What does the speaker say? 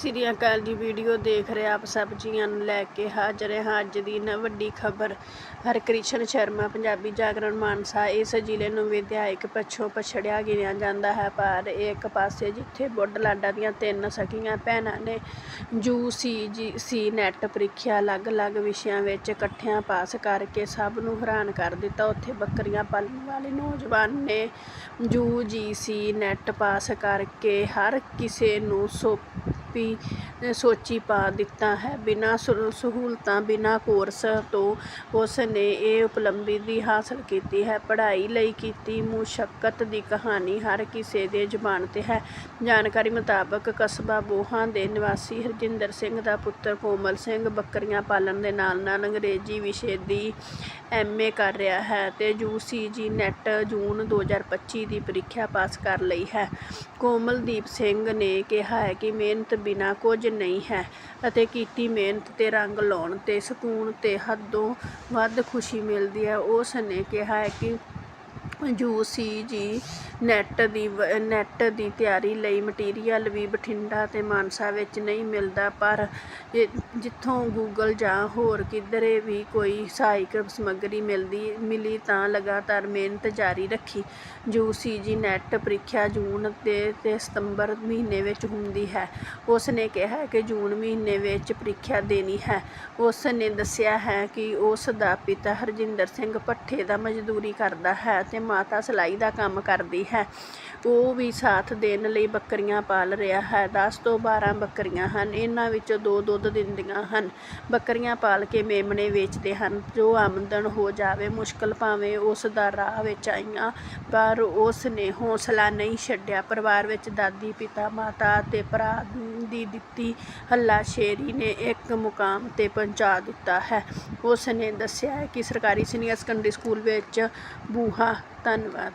ਸ੍ਰੀ ਅਕਾਲ ਜੀ, ਵੀਡੀਓ ਦੇਖ ਰਹੇ ਆਪ ਸਭ ਜੀਆਂ ਨੂੰ ਲੈ ਕੇ ਹਾਜ਼ਰ ਹਾਂ ਅੱਜ ਦੀ ਨ ਵੱਡੀ ਖਬਰ। ਹਰਕ੍ਰਿਸ਼ਨ ਸ਼ਰਮਾ, ਪੰਜਾਬੀ ਜਾਗਰਣ ਮਾਨਸਾ, ਇਸ ਜ਼ਿਲ੍ਹੇ ਨੂੰ ਵਿਧਾਇਕ ਪੱਛੋਂ ਪਛੜਿਆ ਗਿਣਿਆ ਜਾਂਦਾ ਹੈ, ਪਰ ਇੱਕ ਪਾਸੇ ਜਿੱਥੇ ਬੁੱਢ ਲਾਡਾ ਦੀਆਂ ਤਿੰਨ ਸਕੀਆਂ ਭੈਣਾਂ ਨੇ ਯੂ ਸੀ ਜੀ, ਸੀ ਨੈਟ ਪ੍ਰੀਖਿਆ ਅਲੱਗ-ਅਲੱਗ ਵਿਸ਼ਿਆਂ ਵਿੱਚ ਇਕੱਠਿਆਂ ਪਾਸ ਕਰਕੇ ਸਭ ਨੂੰ ਹੈਰਾਨ ਕਰ ਦਿੱਤਾ। ਉੱਥੇ ਬੱਕਰੀਆਂ ਪਾਲਣ ਵਾਲੇ ਨੌਜਵਾਨ ਨੇ ਯੂ ਜੀ, ਸੀ ਨੈਟ ਪਾਸ ਕਰਕੇ ਹਰ ਕਿਸੇ ਨੂੰ ਸੋ ਵੀ ਸੋਚੀ ਪਾ ਦਿੱਤਾ ਹੈ। ਬਿਨਾਂ ਸੁ- ਸਹੂਲਤਾਂ, ਬਿਨਾਂ ਕੋਰਸ ਤੋਂ ਉਸ ਨੇ ਇਹ ਉਪਲਬਧੀ ਹਾਸਲ ਕੀਤੀ ਹੈ। ਪੜ੍ਹਾਈ ਲਈ ਕੀਤੀ ਮੁਸ਼ੱਕਤ ਦੀ ਕਹਾਣੀ ਹਰ ਕਿਸੇ ਦੇ ਜ਼ੁਬਾਨ ਤੇ ਹੈ। ਜਾਣਕਾਰੀ ਮੁਤਾਬਕ ਕਸਬਾ ਬੋਹਾਂ ਦੇ ਨਿਵਾਸੀ ਹਰਜਿੰਦਰ ਸਿੰਘ ਦਾ ਪੁੱਤਰ ਕੋਮਲ ਸਿੰਘ ਬੱਕਰੀਆਂ ਪਾਲਣ ਦੇ ਨਾਲ ਨਾਲ ਅੰਗਰੇਜ਼ੀ ਵਿਸ਼ੇ ਦੀ ਐਮਏ ਕਰ ਰਿਹਾ ਹੈ ਤੇ ਯੂਸੀਜੀ ਨੈਟ ਜੂਨ 2025 ਦੀ ਪ੍ਰੀਖਿਆ ਪਾਸ ਕਰ ਲਈ ਹੈ। ਕੋਮਲਦੀਪ ਸਿੰਘ ਨੇ ਕਿਹਾ ਹੈ ਕਿ ਮਿਹਨਤ ਬਿਨਾ ਕੁਝ ਨਹੀਂ ਹੈ ਅਤੇ ਕੀਤੀ ਮਿਹਨਤ ਤੇ ਰੰਗ ਲਾਉਣ ਤੇ ਸਕੂਨ ਤੇ ਹੱਦੋਂ ਵੱਧ ਖੁਸ਼ੀ ਮਿਲਦੀ ਹੈ। ਉਸ ਨੇ ਕਿਹਾ ਕਿ ਯੂ ਸੀ ਜੀ। ਨੈੱਟ ਦੀ ਵ- ਨੈਟ ਦੀ ਤਿਆਰੀ ਲਈ ਮਟੀਰੀਅਲ ਵੀ ਬਠਿੰਡਾ ਅਤੇ ਮਾਨਸਾ ਵਿੱਚ ਨਹੀਂ ਮਿਲਦਾ, ਪਰ ਇਹ ਜਿੱਥੋਂ ਗੂਗਲ ਜਾਂ ਹੋਰ ਕਿਧਰੇ ਵੀ ਕੋਈ ਸਹਾਇਕ ਸਮੱਗਰੀ ਮਿਲਦੀ, ਮਿਲੀ ਤਾਂ ਲਗਾਤਾਰ ਮਿਹਨਤ ਜਾਰੀ ਰੱਖੀ। ਯੂ ਸੀ ਜੀ ਨੈੱਟ ਪ੍ਰੀਖਿਆ ਜੂਨ ਤੇ ਤੇ ਸਤੰਬਰ ਮਹੀਨੇ ਵਿੱਚ ਹੁੰਦੀ ਹੈ। ਉਸ ਨੇ ਕਿਹਾ ਕਿ ਜੂਨ ਮਹੀਨੇ ਵਿੱਚ ਪ੍ਰੀਖਿਆ ਦੇਣੀ ਹੈ। ਉਸ ਨੇ ਦੱਸਿਆ ਹੈ ਕਿ ਉਸ ਦਾ ਪਿਤਾ ਹਰਜਿੰਦਰ ਸਿੰਘ ਭੱਠੇ ਦਾ ਮਜ਼ਦੂਰੀ ਕਰਦਾ ਹੈ ਤੇ ਮਾਤਾ ਸਿਲਾਈ ਦਾ ਕੰਮ ਕਰਦੀ ਹੈ। ਉਹ ਵੀ ਸਾਥ ਦੇਣ ਲਈ ਬੱਕਰੀਆਂ ਪਾਲ ਰਿਹਾ ਹੈ। 10 ਤੋਂ 12 ਬੱਕਰੀਆਂ ਹਨ। ਇਹਨਾਂ ਵਿੱਚੋਂ ਦੋ ਦੁੱਧ ਦਿੰਦੀਆਂ ਹਨ। ਬੱਕਰੀਆਂ ਪਾਲ ਕੇ ਮੇਮਣੇ ਵੇਚਦੇ ਹਨ। ਜੋ ਆਮਦਨ ਹੋ ਜਾਵੇ, ਮੁਸ਼ਕਲ ਭਾਵੇਂ ਉਸ ਦਾ ਰਾਹ ਵਿੱਚ ਆਈਆਂ, ਪਰ ਉਸ ਨੇ ਹੌਸਲਾ ਨਹੀਂ ਛੱਡਿਆ। ਪਰਿਵਾਰ ਵਿੱਚ ਦਾਦੀ, ਪਿਤਾ, ਮਾਤਾ ਅਤੇ ਭਰਾ ਦੀ ਦਿੱਤੀ ਹੱਲਾ ਸ਼ੇਰੀ ਨੇ ਇੱਕ ਮੁਕਾਮ ਤੇ ਪਹੁੰਚਾ ਦਿੱਤਾ ਹੈ। ਉਸ ਨੇ ਦੱਸਿਆ ਹੈ ਕਿ ਸਰਕਾਰੀ ਸੀਨੀਅਰ ਸੈਕੰਡਰੀ ਸਕੂਲ ਵਿੱਚ ਬੂਹਾ ਧੰਨਵਾਦ।